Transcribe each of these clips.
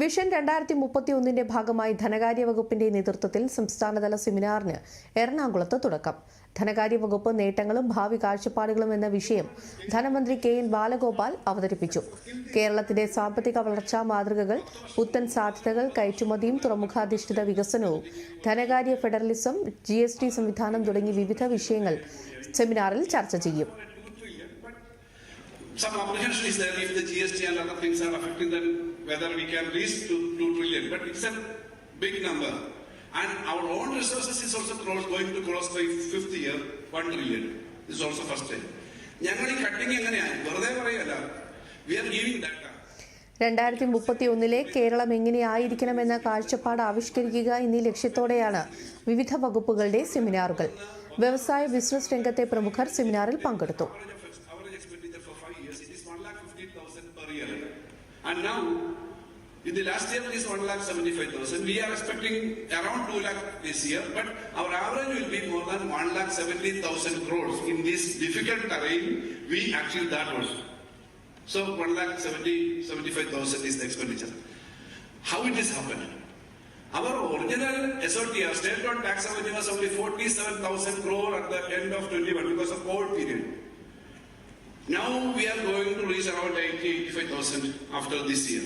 Vision രണ്ടായിരത്തി മുപ്പത്തി ഒന്നിന്റെ ഭാഗമായി ധനകാര്യ വകുപ്പിന്റെ നേതൃത്വത്തിൽ സംസ്ഥാനതല സെമിനാറിന് എറണാകുളത്ത് തുടക്കം. ധനകാര്യ വകുപ്പ് നേട്ടങ്ങളും ഭാവി കാഴ്ചപ്പാടുകളും എന്ന വിഷയം ധനമന്ത്രി കെ എൻ ബാലഗോപാൽ അവതരിപ്പിച്ചു. കേരളത്തിന്റെ സാമ്പത്തിക വളർച്ചാ മാതൃകകൾ പുത്തൻ സാധ്യതകൾ കയറ്റുമതിയും തുറമുഖാധിഷ്ഠിത വികസനവും ധനകാര്യ ഫെഡറലിസം ജി സംവിധാനം തുടങ്ങി വിവിധ വിഷയങ്ങൾ സെമിനാറിൽ ചർച്ച ചെയ്യും. Some apprehension is there if the GST and other things are affecting them, whether we can reach to 2 trillion. But it's a big number. And our own resources is also cross, going to cross by fifth year, 1 trillion. This is also first time. രണ്ടായിരത്തി മുപ്പത്തി ഒന്നിലെ കേരളം എങ്ങനെയായിരിക്കണമെന്ന കാഴ്ചപ്പാട് ആവിഷ്കരിക്കുക എന്നീ ലക്ഷ്യത്തോടെയാണ് വിവിധ വകുപ്പുകളുടെ സെമിനാറുകൾ വ്യവസായ business രംഗത്തെ പ്രമുഖർ സെമിനാറിൽ പങ്കെടുത്തു for five years, it is 1,15,000 per year. And now, in the last year, it is 1,75,000. We are expecting around 2 lakh this year, but our average will be more than 1,70,000 crores. In this difficult terrain, we achieved that also. So 1,75,000 is the expenditure. How it is happening? Our original SOTR, state on tax revenue was only 47,000 crore at the end of 21 because of COVID period. Now we are going to reach around 80, 85,000 after this year.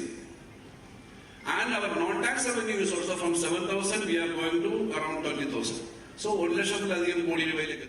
And our non-tax revenue is also from 7,000, we are going to around 20,000. So, ഒരു ലക്ഷത്തിലധികം കോടി രൂപയിലേക്ക്